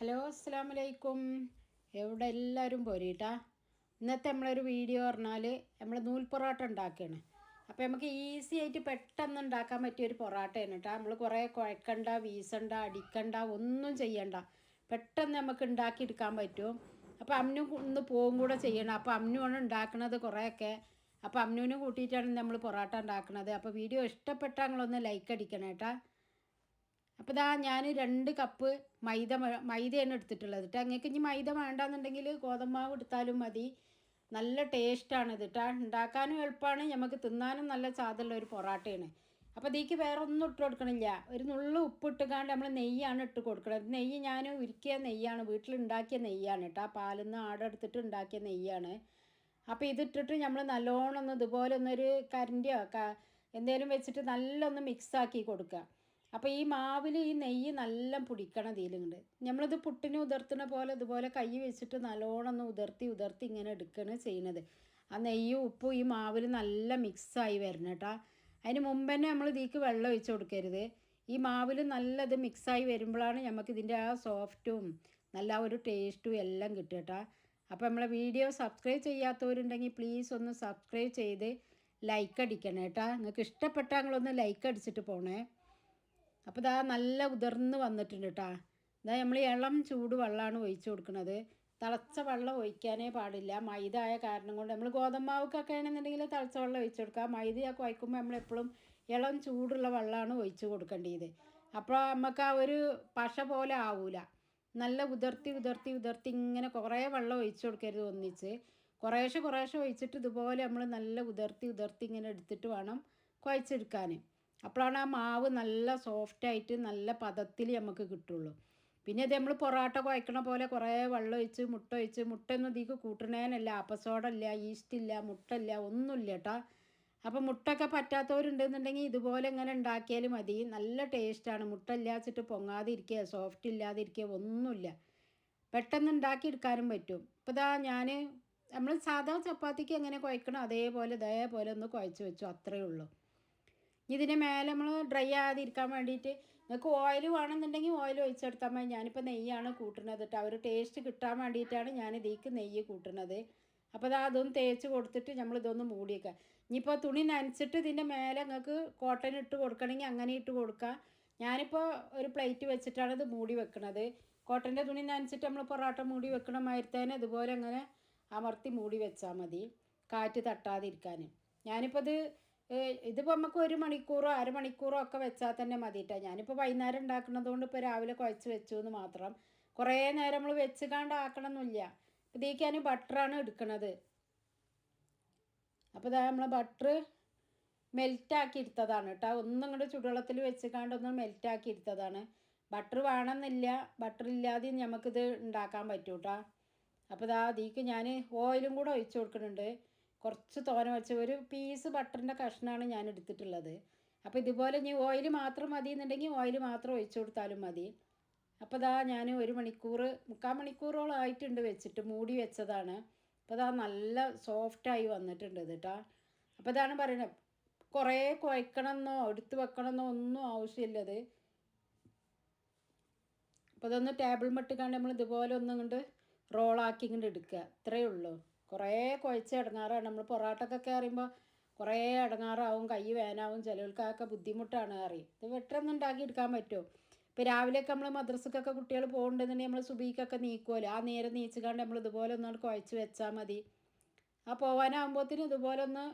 Hello അസ്സാം വലൈക്കും എവിടെ എല്ലാവരും പോരീട്ടാ? ഇന്നത്തെ നമ്മളൊരു വീഡിയോ പറഞ്ഞാൽ നമ്മൾ നൂൽ പൊറോട്ട ഉണ്ടാക്കുകയാണ് അപ്പോൾ നമുക്ക് ഈസി ആയിട്ട് പെട്ടെന്ന് ഉണ്ടാക്കാൻ പറ്റിയ ഒരു പൊറോട്ടയാണ് കേട്ടോ. നമ്മൾ കുറേ കുഴക്കണ്ട വീസണ്ട അടിക്കണ്ട ഒന്നും ചെയ്യണ്ട. പെട്ടെന്ന് നമുക്ക് ഉണ്ടാക്കിയെടുക്കാൻ പറ്റും. അപ്പോൾ അമ്നു ഒന്ന് പോവും കൂടെ ചെയ്യണം. അപ്പോൾ അമ്നുവാണ് ഉണ്ടാക്കുന്നത് കുറേയൊക്കെ. അപ്പോൾ അമ്നുവിനെ കൂട്ടിയിട്ടാണ് നമ്മൾ പൊറോട്ട ഉണ്ടാക്കുന്നത് അപ്പോൾ വീഡിയോ ഇഷ്ടപ്പെട്ടാൽ നിങ്ങളൊന്ന് ലൈക്ക് അടിക്കണം കേട്ടോ. അപ്പോൾ ഇതാ ഞാൻ രണ്ട് കപ്പ് മൈദ മൈദയാണ് എടുത്തിട്ടുള്ളത് കേട്ടോ അങ്ങേക്ക് ഇനി മൈദ വേണ്ടാന്നുണ്ടെങ്കിൽ ഗോതമ്പാവ് എടുത്താലും മതി. നല്ല ടേസ്റ്റാണ് ഇത് കേട്ടോ ഉണ്ടാക്കാനും എളുപ്പമാണ് നമുക്ക് തിന്നാനും നല്ല സാധുള്ള ഒരു പൊറാട്ടയാണ്. അപ്പോൾ ഇതിക്ക് വേറെ ഒന്നും ഇട്ട് കൊടുക്കണില്ല. ഒരു നുള്ളു ഉപ്പ് ഇട്ടുകാണ്ട് നമ്മൾ നെയ്യാണ് ഇട്ട് കൊടുക്കുന്നത് നെയ്യ് ഞാൻ ഉരുക്കിയ നെയ്യാണ് വീട്ടിലുണ്ടാക്കിയ നെയ്യാണ് കേട്ടോ പാലിൽ നിന്ന് ആടെടുത്തിട്ട് ഉണ്ടാക്കിയ നെയ്യാണ്. അപ്പോൾ ഇതിട്ടിട്ട് നമ്മൾ നല്ലോണം ഒന്ന് ഇതുപോലെ ഒന്നൊരു കരണ്ടിയോ ക എന്തേലും വെച്ചിട്ട് നല്ലൊന്ന് മിക്സാക്കി കൊടുക്കുക അപ്പോൾ ഈ മാവിൽ ഈ നെയ്യ് നല്ല പിടിക്കണം ഇതിലുണ്ട് നമ്മളിത് പുട്ടിന് ഉതിർത്തുന്ന പോലെ ഇതുപോലെ കൈ വെച്ചിട്ട് നല്ലോണം ഒന്ന് ഉതിർത്തി ഉതിർത്തി ഇങ്ങനെ എടുക്കുകയാണ് ചെയ്യുന്നത് ആ നെയ്യും ഉപ്പും ഈ മാവിൽ നല്ല മിക്സായി വരണം കേട്ടോ അതിന് മുമ്പ് തന്നെ നമ്മൾ ഇതിക്ക് വെള്ളം ഒഴിച്ച് കൊടുക്കരുത്. ഈ മാവിൽ നല്ലത് മിക്സായി വരുമ്പോഴാണ് നമുക്ക് ഇതിന്റെ ആ സോഫ്റ്റും നല്ല ഒരു ടേസ്റ്റും എല്ലാം കിട്ടുക കേട്ടോ അപ്പോൾ നമ്മളെ വീഡിയോ സബ്സ്ക്രൈബ് ചെയ്യാത്തവരുണ്ടെങ്കിൽ പ്ലീസ് ഒന്ന് സബ്സ്ക്രൈബ് ചെയ്ത് ലൈക്ക് അടിക്കണം കേട്ടോ നിങ്ങൾക്ക് ഇഷ്ടപ്പെട്ടാൽ നിങ്ങളൊന്ന് ലൈക്ക് അടിച്ചിട്ട് പോണേ. അപ്പോൾ ഇതാ നല്ല ഉതിർന്ന് വന്നിട്ടുണ്ട് കേട്ടോ ഇതാ നമ്മൾ ഇളം ചൂട് വെള്ളമാണ് ഒഴിച്ച് കൊടുക്കുന്നത് തിളച്ച വെള്ളം ഒഴിക്കാനേ പാടില്ല. മൈദ ആയ കാരണം കൊണ്ട് നമ്മൾ ഗോതമ്പാവൊക്കെ ആണെന്നുണ്ടെങ്കിൽ തിളച്ച വെള്ളം ഒഴിച്ച് കൊടുക്കുക. മൈദയൊക്കെ വയ്ക്കുമ്പോൾ നമ്മളെപ്പോഴും ഇളം ചൂടുള്ള വെള്ളമാണ് ഒഴിച്ച് കൊടുക്കേണ്ടത്. അപ്പോൾ നമുക്ക് ആ ഒരു പശ പോലെ ആവൂല. നല്ല ഉതിർത്തി ഉതിർത്തി ഉതിർത്തി ഇങ്ങനെ കുറേ വെള്ളം ഒഴിച്ച് കൊടുക്കരുത് ഒന്നിച്ച്. കുറേശ്ശെ കുറേശ്ശെ ഒഴിച്ചിട്ട് ഇതുപോലെ നമ്മൾ നല്ല ഉതിർത്തി ഉതിർത്തി ഇങ്ങനെ എടുത്തിട്ട് വേണം കുഴച്ചെടുക്കാൻ അപ്പോഴാണ് ആ മാവ് നല്ല സോഫ്റ്റായിട്ട് നല്ല പദത്തിൽ നമുക്ക് കിട്ടുള്ളൂ. പിന്നെ ഇത് നമ്മൾ പൊറോട്ട കുഴക്കണ പോലെ കുറേ വെള്ളം ഒഴിച്ച് മുട്ട ഒഴിച്ച് മുട്ടയൊന്നും ഇതിക്ക് കൂട്ടണേനല്ല. മുട്ട ഈസ്റ്റില്ല മുട്ടല്ല ഒന്നുമില്ല കേട്ടോ അപ്പോൾ മുട്ടൊക്കെ പറ്റാത്തവരുണ്ടെന്നുണ്ടെങ്കിൽ ഇതുപോലെ ഇങ്ങനെ ഉണ്ടാക്കിയാൽ മതി. നല്ല ടേസ്റ്റാണ് മുട്ട ഇല്ലാച്ചിട്ട് പൊങ്ങാതിരിക്കുക സോഫ്റ്റ് ഇല്ലാതിരിക്കുക ഒന്നുമില്ല പെട്ടെന്ന് ഉണ്ടാക്കിയെടുക്കാനും പറ്റും. ഇപ്പോൾ ഇതാ ഞാൻ നമ്മൾ സാധാ ചപ്പാത്തിക്ക് എങ്ങനെ കുഴക്കണം അതേപോലെ ഇതേപോലെ ഒന്ന് കുഴച്ച് വെച്ചു. അത്രയേ ഉള്ളൂ. ഇതിന് മേലെ നമ്മൾ ഡ്രൈ ആകാതിരിക്കാൻ വേണ്ടിയിട്ട് നിങ്ങൾക്ക് ഓയിൽ വേണമെന്നുണ്ടെങ്കിൽ ഓയിൽ ഒഴിച്ചെടുത്താൽ മതി. ഞാനിപ്പോൾ നെയ്യാണ് കൂട്ടുന്നത് കേട്ടോ ഒരു ടേസ്റ്റ് കിട്ടാൻ വേണ്ടിയിട്ടാണ് ഞാൻ ഇതിക്ക് നെയ്യ് കൂട്ടുന്നത്. അപ്പോൾ അത് അതൊന്ന് തേച്ച് കൊടുത്തിട്ട് നമ്മൾ ഇതൊന്ന് മൂടിയേക്കുക ഇനിയിപ്പോൾ തുണി നനച്ചിട്ട് ഇതിന്റെ മേലെ നിങ്ങൾക്ക് കോട്ടൺ ഇട്ട് കൊടുക്കണമെങ്കിൽ അങ്ങനെ ഇട്ട് കൊടുക്കുക ഞാനിപ്പോൾ ഒരു പ്ലേറ്റ് വെച്ചിട്ടാണ് ഇത് മൂടി വെക്കുന്നത് കോട്ടന്റെ തുണി നനച്ചിട്ട് നമ്മൾ പൊറോട്ട മൂടി വെക്കണ മാതിരി ഇതുപോലെ അങ്ങനെ അമർത്തി മൂടി വെച്ചാൽ മതി. കാറ്റ് തട്ടാതിരിക്കാൻ ഞാനിപ്പോൾ ഇത് ഇതിപ്പോൾ നമുക്ക് ഒരു മണിക്കൂറോ അരമണിക്കൂറോ ഒക്കെ വെച്ചാൽ തന്നെ മതി കേട്ടോ ഞാനിപ്പോൾ വൈകുന്നേരം ഉണ്ടാക്കുന്നത് കൊണ്ട് ഇപ്പോൾ രാവിലെ കുഴച്ച് വെച്ചു എന്ന് മാത്രം. കുറേ നേരം നമ്മൾ വെച്ച് കാണ്ട് ആക്കണമെന്നില്ല ഞാൻ ബട്ടറാണ് എടുക്കുന്നത് അപ്പോൾ ഇതാ നമ്മൾ ബട്ടർ മെൽറ്റാക്കി എടുത്തതാണ് കേട്ടോ. ഒന്നും ഇങ്ങോട്ട് ചുടുവെള്ളത്തിൽ വെച്ച് കാണ്ട് ഒന്ന് മെൽറ്റാക്കി എടുത്തതാണ്. ബട്ടർ വേണമെന്നില്ല ബട്ടർ ഇല്ലാതെ നമുക്കിത് ഉണ്ടാക്കാൻ പറ്റൂ കേട്ടോ അപ്പോൾ ഇതാ അതിക്ക് ഞാൻ ഓയിലും കൂടെ ഒഴിച്ച് കൊടുക്കുന്നുണ്ട്. കുറച്ച് തോന വെച്ച് ഒരു പീസ് ബട്ടറിന്റെ കഷ്ണമാണ് ഞാൻ എടുത്തിട്ടുള്ളത്. അപ്പോൾ ഇതുപോലെ ഇനി ഓയിൽ മാത്രം മതി എന്നുണ്ടെങ്കിൽ ഓയിൽ മാത്രം ഒഴിച്ച് കൊടുത്താലും മതി. അപ്പോൾ ഇതാ ഞാൻ ഒരു മണിക്കൂർ മുക്കാൽ മണിക്കൂറോളം ആയിട്ടുണ്ട് വെച്ചിട്ട് മൂടി വെച്ചതാണ്. അപ്പോൾ ഇതാ നല്ല സോഫ്റ്റായി വന്നിട്ടുണ്ട് കേട്ടോ അപ്പോൾ ഇതാണ് പറയുന്നത്. കുറേ കുഴക്കണമെന്നോ എടുത്ത് വെക്കണമെന്നോ ഒന്നും ആവശ്യമില്ലത് അപ്പോൾ ഇതൊന്ന് ടേബിൾ മട്ടിക്കാണ്ട് നമ്മൾ ഇതുപോലെ ഒന്നും കൊണ്ട് റോളാക്കി ഇങ്ങോട്ട് എടുക്കുക. ഇത്രയേ ഉള്ളൂ. കുറേ കുഴച്ച് ഇടങ്ങാറാണ്. നമ്മൾ പൊറോട്ടൊക്കെ അറിയുമ്പോൾ കുറേ ഇടങ്ങാറാവും കൈ വേനാവും ചിലവർക്കൊക്കെ ബുദ്ധിമുട്ടാണ് കറി ഇത് ഉണ്ടാക്കി എടുക്കാൻ പറ്റുമോ? ഇപ്പോൾ രാവിലെയൊക്കെ നമ്മൾ മദ്രസക്കൊക്കെ കുട്ടികൾ പോകുന്നുണ്ടെന്നുണ്ടെങ്കിൽ നമ്മൾ സുബീക്കൊക്കെ നീക്കുമല്ലോ ആ നേരം നീച്ചുകൊണ്ട് നമ്മൾ ഇതുപോലെ ഒന്ന് കുഴച്ച് വെച്ചാൽ മതി. ആ പോകാനാകുമ്പോഴത്തേനും ഇതുപോലെ ഒന്ന്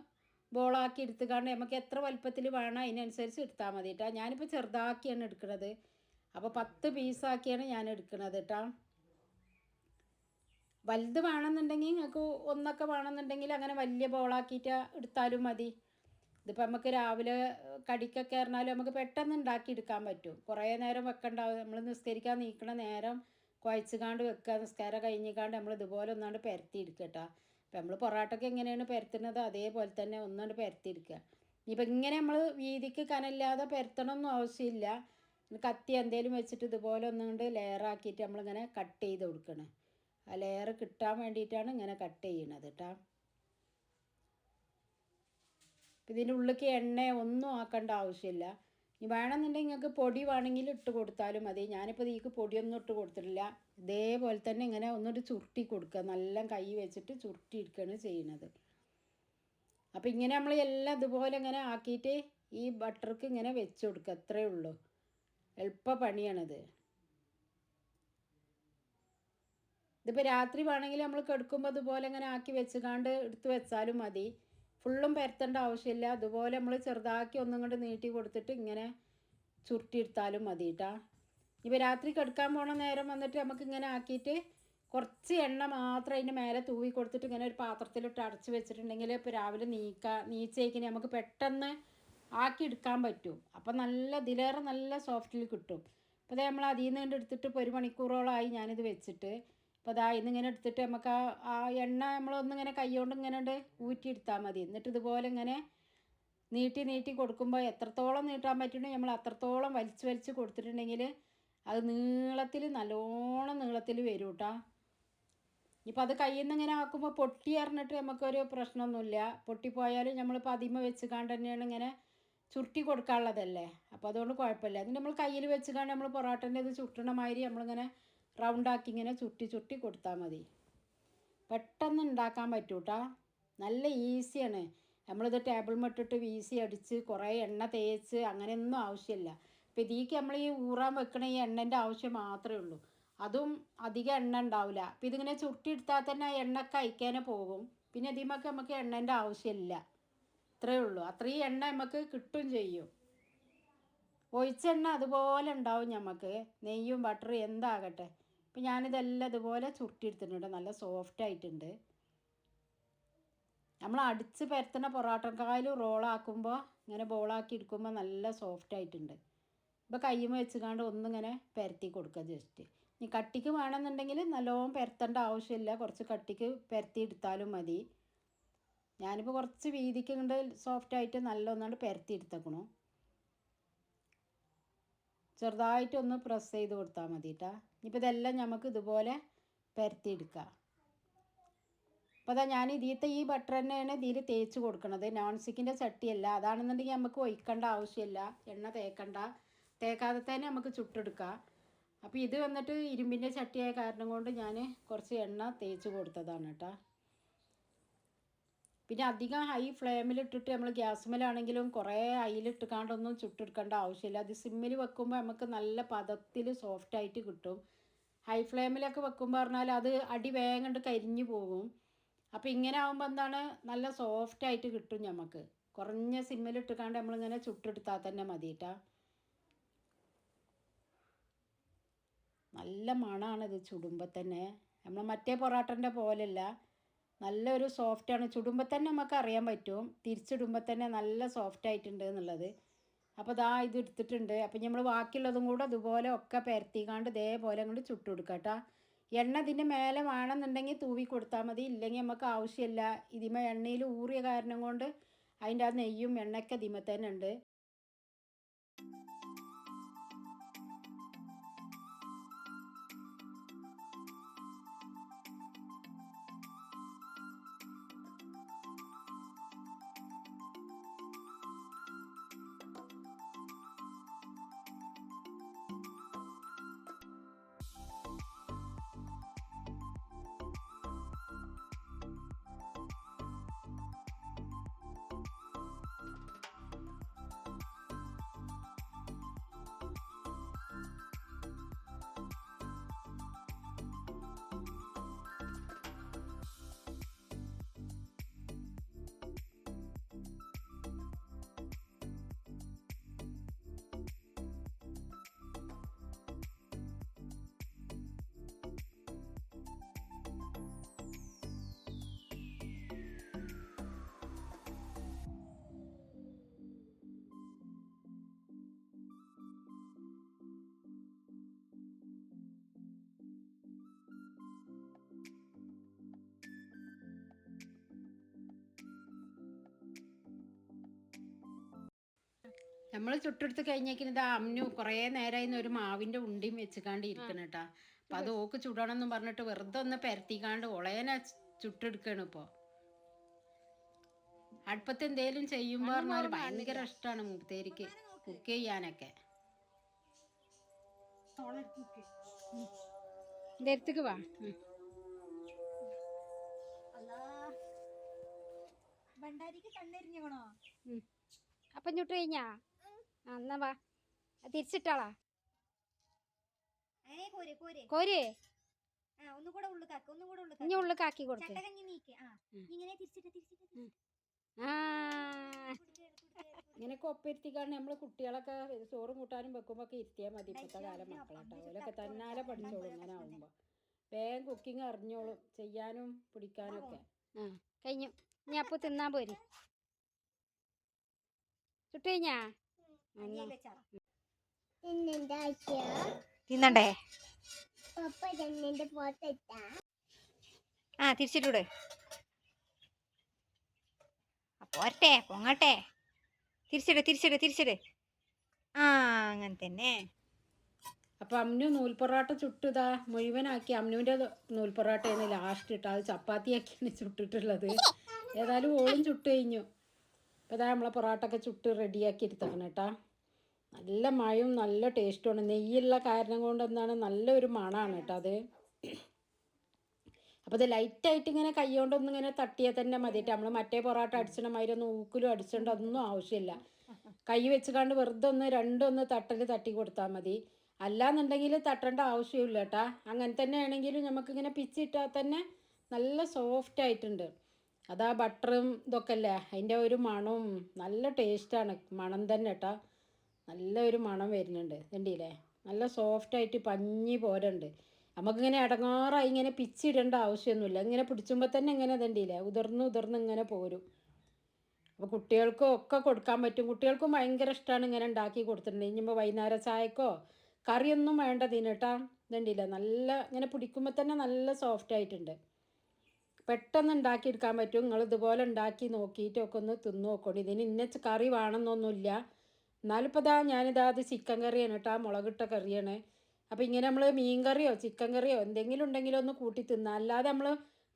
ബോളാക്കി എടുത്തുകൊണ്ട് നമുക്ക് എത്ര വലുപ്പത്തിൽ വേണം അതിനനുസരിച്ച് എടുത്താൽ മതി കേട്ടോ ഞാനിപ്പോൾ ചെറുതാക്കിയാണ് എടുക്കുന്നത് അപ്പോൾ പത്ത് പീസാക്കിയാണ് ഞാൻ എടുക്കുന്നത് കേട്ടോ വലുത് വേണമെന്നുണ്ടെങ്കിൽ നിങ്ങൾക്ക് ഒന്നൊക്കെ വേണമെന്നുണ്ടെങ്കിൽ അങ്ങനെ വലിയ ബോളാക്കിയിട്ട് എടുത്താലും മതി. ഇതിപ്പോൾ നമുക്ക് രാവിലെ കടിക്കൊക്കെ പറഞ്ഞാലും നമുക്ക് പെട്ടെന്ന് ഉണ്ടാക്കി എടുക്കാൻ പറ്റും. കുറേ നേരം വെക്കണ്ടാവും. നമ്മൾ നിസ്കരിക്കാൻ നീക്കണ നേരം കുഴച്ചുകാണ്ട് വെക്കുക. നിസ്കാരം കഴിഞ്ഞിക്കാണ്ട് നമ്മൾ ഇതുപോലെ ഒന്നാണ്ട് പരത്തി എടുക്കുക കേട്ടോ. അപ്പം നമ്മൾ പൊറോട്ടയ്ക്ക് എങ്ങനെയാണ് പരത്തുന്നത്? അതേപോലെ തന്നെ ഒന്നാണ്ട് പരത്തി എടുക്കുക. ഇനിയിപ്പോൾ ഇങ്ങനെ നമ്മൾ വീതിക്ക് കനല്ലാതെ പരത്തണമൊന്നും ആവശ്യമില്ല. കത്തി എന്തേലും വെച്ചിട്ട് ഇതുപോലെ ഒന്നുകൊണ്ട് ലെയറാക്കിയിട്ട് നമ്മളിങ്ങനെ കട്ട് ചെയ്ത് കൊടുക്കണം. ആ ലെയർ കിട്ടാൻ വേണ്ടിയിട്ടാണ് ഇങ്ങനെ കട്ട് ചെയ്യണത് കേട്ടോ ഇതിന്റെ ഉള്ളിലേക്ക് എണ്ണ ഒന്നും ആക്കേണ്ട ആവശ്യമില്ല. ഇനി വേണമെന്നുണ്ടെങ്കിൽ നിങ്ങൾക്ക് പൊടി വേണമെങ്കിൽ ഇട്ട് കൊടുത്താലും മതി. ഞാനിപ്പോൾ ഇതിക്ക് പൊടിയൊന്നും ഇട്ട് കൊടുത്തിട്ടില്ല. ഇതേപോലെ തന്നെ ഇങ്ങനെ ഒന്നൊരു ചുരുട്ടി കൊടുക്കുക. നല്ല കൈ വെച്ചിട്ട് ചുരുട്ടി എടുക്കുകയാണ് ചെയ്യുന്നത്. അപ്പോൾ ഇങ്ങനെ നമ്മൾ എല്ലാം ഇതുപോലെ ഇങ്ങനെ ആക്കിയിട്ട് ഈ ബട്ടർക്ക് ഇങ്ങനെ വെച്ച് കൊടുക്കുക. അത്രയേ ഉള്ളൂ. എളുപ്പ പണിയാണിത്. ഇതിപ്പോൾ രാത്രി വേണമെങ്കിൽ നമ്മൾ കെടുക്കുമ്പോൾ അതുപോലെ ഇങ്ങനെ ആക്കി വെച്ചുകാണ്ട് എടുത്ത് വെച്ചാലും മതി. ഫുള്ളും പരത്തേണ്ട ആവശ്യമില്ല. അതുപോലെ നമ്മൾ ചെറുതാക്കി ഒന്നും കൊണ്ട് നീട്ടി കൊടുത്തിട്ട് ഇങ്ങനെ ചുരുട്ടിയെടുത്താലും മതി കേട്ടാ ഇപ്പോൾ രാത്രി കിടക്കാൻ പോണ നേരം വന്നിട്ട് നമുക്ക് ഇങ്ങനെ ആക്കിയിട്ട് കുറച്ച് എണ്ണ മാത്രം അതിന്റെ മേലെ തൂവി കൊടുത്തിട്ട് ഇങ്ങനെ ഒരു പാത്രത്തിലിട്ട് അടച്ചു വെച്ചിട്ടുണ്ടെങ്കിൽ ഇപ്പോൾ രാവിലെ നീക്കാ നീച്ചേക്കിന് നമുക്ക് പെട്ടെന്ന് ആക്കി എടുക്കാൻ പറ്റും. അപ്പം നല്ല ഇതിലേറെ നല്ല സോഫ്റ്റിൽ കിട്ടും. അപ്പോൾ നമ്മൾ അതിൽ നിന്ന് എടുത്തിട്ട് ഇപ്പോൾ ഒരു മണിക്കൂറോളമായി ഞാനിത് വെച്ചിട്ട്. അപ്പോൾ അതാ ഇന്നിങ്ങനെ എടുത്തിട്ട് നമുക്ക് ആ ആ എണ്ണ നമ്മളൊന്നിങ്ങനെ കൈകൊണ്ട് ഇങ്ങനെ ഉണ്ട് ഊറ്റിയെടുത്താൽ മതി. എന്നിട്ട് ഇതുപോലെ ഇങ്ങനെ നീട്ടി നീട്ടി കൊടുക്കുമ്പോൾ എത്രത്തോളം നീട്ടാൻ പറ്റുന്നുണ്ടെങ്കിൽ നമ്മൾ അത്രത്തോളം വലിച്ച് വലിച്ച് കൊടുത്തിട്ടുണ്ടെങ്കിൽ അത് നീളത്തിൽ നല്ലോണം നീളത്തിൽ വരും കേട്ടോ ഇപ്പം അത് കയ്യിൽ നിന്ന് ഇങ്ങനെ ആക്കുമ്പോൾ പൊട്ടി അറിഞ്ഞിട്ട് നമുക്കൊരു പ്രശ്നമൊന്നുമില്ല. പൊട്ടിപ്പോയാലും നമ്മളിപ്പോൾ അതിമ വെച്ച് കാണ്ട് തന്നെയാണ് ഇങ്ങനെ ചുരുട്ടി കൊടുക്കാനുള്ളതല്ലേ? അപ്പോൾ അതുകൊണ്ട് കുഴപ്പമില്ല. അത് നമ്മൾ കയ്യിൽ വെച്ച് കാണ്ട് നമ്മൾ പൊറോട്ടന്റെ ഇത് ചുട്ടണ മാതിരി നമ്മളിങ്ങനെ റൗണ്ടാക്കി ഇങ്ങനെ ചുറ്റി ചുറ്റി കൊടുത്താൽ മതി. പെട്ടെന്ന് ഉണ്ടാക്കാൻ പറ്റൂട്ടാ. നല്ല ഈസിയാണ്. നമ്മളിത് ടേബിൾ മട്ടിട്ട് വീസി അടിച്ച് കുറേ എണ്ണ തേച്ച് അങ്ങനെയൊന്നും ആവശ്യമില്ല. അപ്പോൾ ഇതിലേക്ക് നമ്മൾ ഈ ഊറാൻ വെക്കണ ഈ എണ്ണന്റെ ആവശ്യം മാത്രമേ ഉള്ളൂ. അതും അധികം എണ്ണ ഉണ്ടാവില്ല അപ്പോൾ ഇതിങ്ങനെ ചുട്ടിയെടുത്താൽ തന്നെ ആ എണ്ണയൊക്കെ അയക്കാനെ പോകും. പിന്നെ ഇതിമൊക്കെ നമുക്ക് എണ്ണന്റെ ആവശ്യമില്ല. ഇത്രയേ ഉള്ളൂ. അത്രയും എണ്ണ നമുക്ക് കിട്ടും ചെയ്യും. ഒഴിച്ചെണ്ണ അതുപോലെ ഉണ്ടാവും നമുക്ക് നെയ്യും ബട്ടറും എന്താകട്ടെ. ഇപ്പം ഞാനിതെല്ലാം ഇതുപോലെ ചുരുട്ടിയെടുത്തിട്ടുണ്ട്. നല്ല സോഫ്റ്റ് ആയിട്ടുണ്ട്. നമ്മൾ അടിച്ച് പരത്തുന്ന പൊറോട്ടക്കായാലും റോളാക്കുമ്പോൾ ഇങ്ങനെ ബോളാക്കി എടുക്കുമ്പോൾ നല്ല സോഫ്റ്റ് ആയിട്ടുണ്ട്. ഇപ്പോൾ കയ്യുമ്മ വെച്ചുകൊണ്ട് ഒന്നിങ്ങനെ പരത്തി കൊടുക്കുക ജസ്റ്റ് ഇനി കട്ടിക്ക് വേണമെന്നുണ്ടെങ്കിൽ നല്ലോണം പരത്തേണ്ട ആവശ്യമില്ല. കുറച്ച് കട്ടിക്ക് പരത്തി എടുത്താലും മതി. ഞാനിപ്പോൾ കുറച്ച് വീതിക്ക് കൊണ്ട് സോഫ്റ്റായിട്ട് നല്ല ഒന്നുകൊണ്ട് പരത്തി എടുത്തേക്കണു. ചെറുതായിട്ടൊന്ന് പ്രസ് ചെയ്ത് കൊടുത്താൽ മതി കേട്ടോ ഇനിയിപ്പോൾ ഇതെല്ലാം നമുക്ക് ഇതുപോലെ പരത്തിയെടുക്കാം. അപ്പോൾ അതാ ഞാൻ ഇതിലത്തെ ഈ ബട്ടർ തന്നെയാണ് ഇതിൽ തേച്ച് കൊടുക്കുന്നത് നോൺ സ്റ്റിക്കിന്റെ ചട്ടിയല്ല. അതാണെന്നുണ്ടെങ്കിൽ നമുക്ക് ഒഴിക്കേണ്ട ആവശ്യമില്ല. എണ്ണ തേക്കണ്ട. തേക്കാതെ തന്നെ നമുക്ക് ചുട്ടെടുക്കാം. അപ്പോൾ ഇത് വന്നിട്ട് ഇരുമ്പിന്റെ ചട്ടിയായ കാരണം കൊണ്ട് ഞാൻ കുറച്ച് എണ്ണ തേച്ച് കൊടുത്തതാണ് കേട്ടോ പിന്നെ അധികം ഹൈ ഫ്ലെയിമിലിട്ടിട്ട് നമ്മൾ ഗ്യാസ്മേലാണെങ്കിലും കുറേ അയിലിട്ട് കാണ്ടൊന്നും ചുട്ടെടുക്കേണ്ട ആവശ്യമില്ല. അത് സിമ്മിൽ വെക്കുമ്പോൾ നമുക്ക് നല്ല പദത്തിൽ സോഫ്റ്റായിട്ട് കിട്ടും. ഹൈ ഫ്ലെയിമിലൊക്കെ വെക്കുമ്പോൾ പറഞ്ഞാൽ അത് അടി വേഗം കണ്ട് കരിഞ്ഞു പോകും. അപ്പോൾ ഇങ്ങനെ ആകുമ്പോൾ എന്താണ്? നല്ല സോഫ്റ്റായിട്ട് കിട്ടും നമുക്ക് കുറഞ്ഞ സിമ്മിലിട്ട് കാണ്ട് നമ്മളിങ്ങനെ ചുട്ടെടുത്താൽ തന്നെ മതി കേട്ടോ നല്ല മണമാണിത് ചുടുമ്പോൾ തന്നെ. നമ്മൾ മറ്റേ പൊറോട്ടന്റെ പോലെയല്ല നല്ലൊരു സോഫ്റ്റാണ് ചുടുമ്പോൾ തന്നെ നമുക്ക് അറിയാൻ പറ്റും. തിരിച്ചിടുമ്പോൾ തന്നെ നല്ല സോഫ്റ്റ് ആയിട്ടുണ്ട് എന്നുള്ളത്. അപ്പോൾ ദാ ഇത് എടുത്തിട്ടുണ്ട്. അപ്പോൾ നമ്മൾ ബാക്കിയുള്ളതും കൂടെ അതുപോലെ ഒക്കെ പരത്തിക്കാണ്ട് ഇതേപോലെ അങ്ങോട്ട് ചുട്ടു കൊടുക്കുക കേട്ടോ എണ്ണ ഇതിന്റെ മേലെ വേണമെന്നുണ്ടെങ്കിൽ തൂവി കൊടുത്താൽ മതി. ഇല്ലെങ്കിൽ നമുക്ക് ആവശ്യമില്ല. ഇതിമ എണ്ണയിൽ ഊറിയ കാരണം കൊണ്ട് അതിന്റെ ആ നെയ്യും എണ്ണയൊക്കെ ഇതിമ തന്നെ ഉണ്ട്. നമ്മൾ ചുട്ടെടുത്ത് കഴിഞ്ഞേക്കുന്നത് അമ്മു കുറേ നേരമായിരുന്നു ഒരു മാവിന്റെ ഉണ്ടിയും വെച്ചുകാണ്ട് ഇരിക്കണം കേട്ടാ അപ്പം അത് ഓക്ക് ചുടണം എന്ന് പറഞ്ഞിട്ട് വെറുതെ ഒന്ന് പരത്തിക്കാണ്ട് ഉളയനെ ചുട്ടെടുക്കണം ഇപ്പോൾ അടുപ്പത്ത് എന്തേലും ചെയ്യുമ്പോൾ പറഞ്ഞാൽ ഭയങ്കര ഇഷ്ടമാണ് മൂത്തേരിക്ക് കുക്ക് ചെയ്യാനൊക്കെ. എടുത്തേക്ക് വാ. ഭണ്ടാരിക്ക്. അപ്പം ചുട്ട് കഴിഞ്ഞാ? ആ എന്നാ വാ. തിരിച്ചിട്ടാളാ. കോര് ഒന്നുകൂടെ ഉള്ളുക്കാക്ക് ഇനി ഉള്ളുക്കാക്ക് കൊടുക്ക്. ഇങ്ങനെ തിരിച്ചിട്ട് തിരിച്ചിട്ട് ആ. ഇങ്ങനെയൊക്കെ ഒപ്പിരുത്തിക്കാണ്ട് നമ്മൾ കുട്ടികളൊക്കെ ചോറും കൂട്ടാനും വെക്കുമ്പോൾ ഒക്കെ ഇരുത്തിയാൽ മതി ഇപ്പോഴത്തെ കാലം മക്കളാട്ടോ. അവരൊക്കെ തന്നാലെ പഠിച്ചോളും ഇങ്ങനെ ആവുമ്പോൾ വേഗം കുക്കിംഗ് അറിഞ്ഞോളും ചെയ്യാനും പിടിക്കാനും ഒക്കെ. ആ കഴിഞ്ഞു. ഇനി അപ്പൊ തിന്നാൻ പോരി. ചുട്ട് കഴിഞ്ഞാ? തിന്നണ്ടേ? ആ തിരിച്ചിട്ടൂടെ. പോരട്ടെ പൊങ്ങട്ടെ. തിരിച്ചിട് തിരിച്ചിട് തിരിച്ചിട്. ആ അങ്ങനെ തന്നെ. അമ്മു അമ്നു നൂൽപ്പൊറാട്ട ചുട്ടുതാ. മുഴുവനാക്കി അമ്നുവിന്റെ നൂൽപ്പൊറാട്ടയാണ് ലാസ്റ്റ് ഇട്ട് അത് ചപ്പാത്തിയാക്കിയാണ് ചുട്ടിട്ടുള്ളത്. ഏതായാലും ഓളും ചുട്ടു കഴിഞ്ഞു. അപ്പോൾ ഇതാ നമ്മളെ പൊറോട്ടൊക്കെ ചുട്ട് റെഡിയാക്കി എടുത്തേക്കണം ട്ടാ. നല്ല മഴയും നല്ല ടേസ്റ്റുമാണ് നെയ്യുള്ള കാരണം കൊണ്ട് എന്താണ് നല്ലൊരു മണമാണ് കേട്ടോ അത്. അപ്പോൾ ഇത് ലൈറ്റായിട്ട് ഇങ്ങനെ കൈ കൊണ്ടൊന്നും ഇങ്ങനെ തട്ടിയാൽ തന്നെ മതിയിട്ട് നമ്മൾ മറ്റേ പൊറോട്ട അടിച്ചിട മാതിരി ഒന്ന് ഊക്കിലും ഒന്നും ആവശ്യമില്ല കൈ വെച്ചുകൊണ്ട് വെറുതെ ഒന്ന് രണ്ടൊന്ന് തട്ടൽ തട്ടി കൊടുത്താൽ മതി. അല്ലാന്നുണ്ടെങ്കിൽ തട്ടേണ്ട ആവശ്യമില്ല കേട്ടാ അങ്ങനെ തന്നെ ആണെങ്കിലും നമുക്കിങ്ങനെ പിച്ചിട്ടാൽ തന്നെ നല്ല സോഫ്റ്റ് ആയിട്ടുണ്ട്. അതാ ബട്ടറും ഇതൊക്കെ അല്ലേ അതിന്റെ ഒരു മണവും നല്ല ടേസ്റ്റാണ്. മണം തന്നെ ട്ടാ നല്ല ഒരു മണം വരുന്നുണ്ട്. കണ്ടില്ലേ? നല്ല സോഫ്റ്റ് ആയിട്ട് പഞ്ഞി പോരുണ്ട്. നമുക്കിങ്ങനെ ഇടങ്ങാറായി ഇങ്ങനെ പിച്ചിടേണ്ട ആവശ്യമൊന്നുമില്ല. ഇങ്ങനെ പിടിച്ചുമ്പോൾ തന്നെ ഇങ്ങനെ തണ്ടിയില്ലേ ഉതിർന്ന് ഉതിർന്ന് ഇങ്ങനെ പോരും. അപ്പോൾ കുട്ടികൾക്കും ഒക്കെ കൊടുക്കാൻ പറ്റും. കുട്ടികൾക്കും ഭയങ്കര ഇഷ്ടമാണ് ഇങ്ങനെ ഉണ്ടാക്കി കൊടുത്തിട്ടുണ്ട്. ഇനിയിപ്പോൾ വൈകുന്നേരം ചായക്കോ കറിയൊന്നും വേണ്ട തിന്നിട്ടാ ഇതുണ്ടില്ല നല്ല ഇങ്ങനെ പിടിക്കുമ്പോൾ തന്നെ നല്ല സോഫ്റ്റ് ആയിട്ടുണ്ട് പെട്ടെന്ന് ഉണ്ടാക്കിയെടുക്കാൻ പറ്റും. നിങ്ങൾ ഇതുപോലെ ഉണ്ടാക്കി നോക്കിയിട്ടൊക്കെ ഒന്ന് തിന്നു നോക്കണം. ഇതിന് ഇന്ന കറി വേണമെന്നൊന്നുമില്ല. എന്നാലും ഇപ്പോൾ ഇതാ ഞാനിതാ അത് ചിക്കൻ കറിയാണ് കേട്ടോ മുളകിട്ട കറിയാണ്. അപ്പോൾ ഇങ്ങനെ നമ്മൾ മീൻ കറിയോ ചിക്കൻ കറിയോ എന്തെങ്കിലും ഉണ്ടെങ്കിലും ഒന്ന് കൂട്ടി തിന്നാം. അല്ലാതെ നമ്മൾ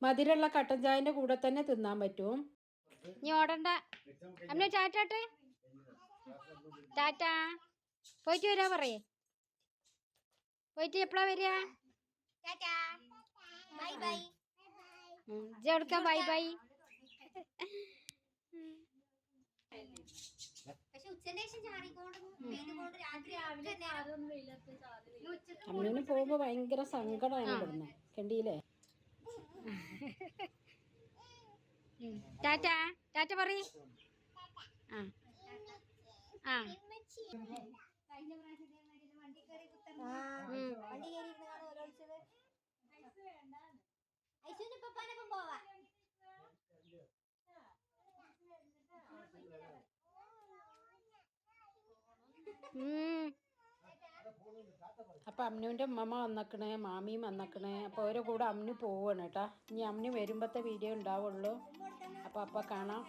മധുരമുള്ള കട്ടൻ ചായന്റെ കൂടെ തന്നെ തിന്നാൻ പറ്റും. ഇനി ഓടണ്ട. അമ്മ ടാറ്റാട്ടെ. ടാറ്റാ. പോയിട്ട് വരാ പറയേ. പോയിട്ട് എപ്പോഴാ വരിക Tata. Bye bye. ഇജെടുക്ക bye bye. അമ്മൂന് പോകുമ്പോ ഭയങ്കര സങ്കടമാണ് ഇവിടുന്ന്. കണ്ടില്ലേ ടാറ്റ ടാറ്റ പറ ആ. ആ. കഴിഞ്ഞ പ്രാവശ്യം ഇതേമാതിരി വണ്ടി കയറി കുത്തർന്ന് ഉം. വണ്ടി കയറി ഇരുന്ന് കാണും ഓരോരുത്തര്. ഐശുവിന്റെ പപ്പാനൊപ്പം പോവാ. അപ്പം അമ്നുവിന്റെ ഉമ്മമ്മ വന്നക്കണേ മാമിയും വന്നക്കണേ. അപ്പോൾ അവരെ കൂടെ അമ്നു പോവാണ് കേട്ടാ. ഇനി അമ്നു വരുമ്പത്തെ വീഡിയോ ഉണ്ടാവുള്ളൂ. അപ്പോൾ അപ്പം കാണാം.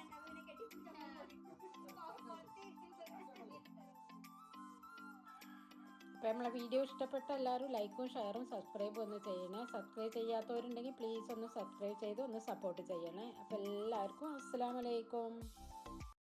അപ്പോൾ നമ്മളെ വീഡിയോ ഇഷ്ടപ്പെട്ട എല്ലാവരും ലൈക്കും ഷെയറും സബ്സ്ക്രൈബും ഒന്ന് ചെയ്യണേ. സബ്സ്ക്രൈബ് ചെയ്യാത്തവരുണ്ടെങ്കിൽ പ്ലീസ് ഒന്ന് സബ്സ്ക്രൈബ് ചെയ്ത് ഒന്ന് സപ്പോർട്ട് ചെയ്യണേ. അപ്പോൾ എല്ലാവർക്കും അസ്സാം വലൈക്കും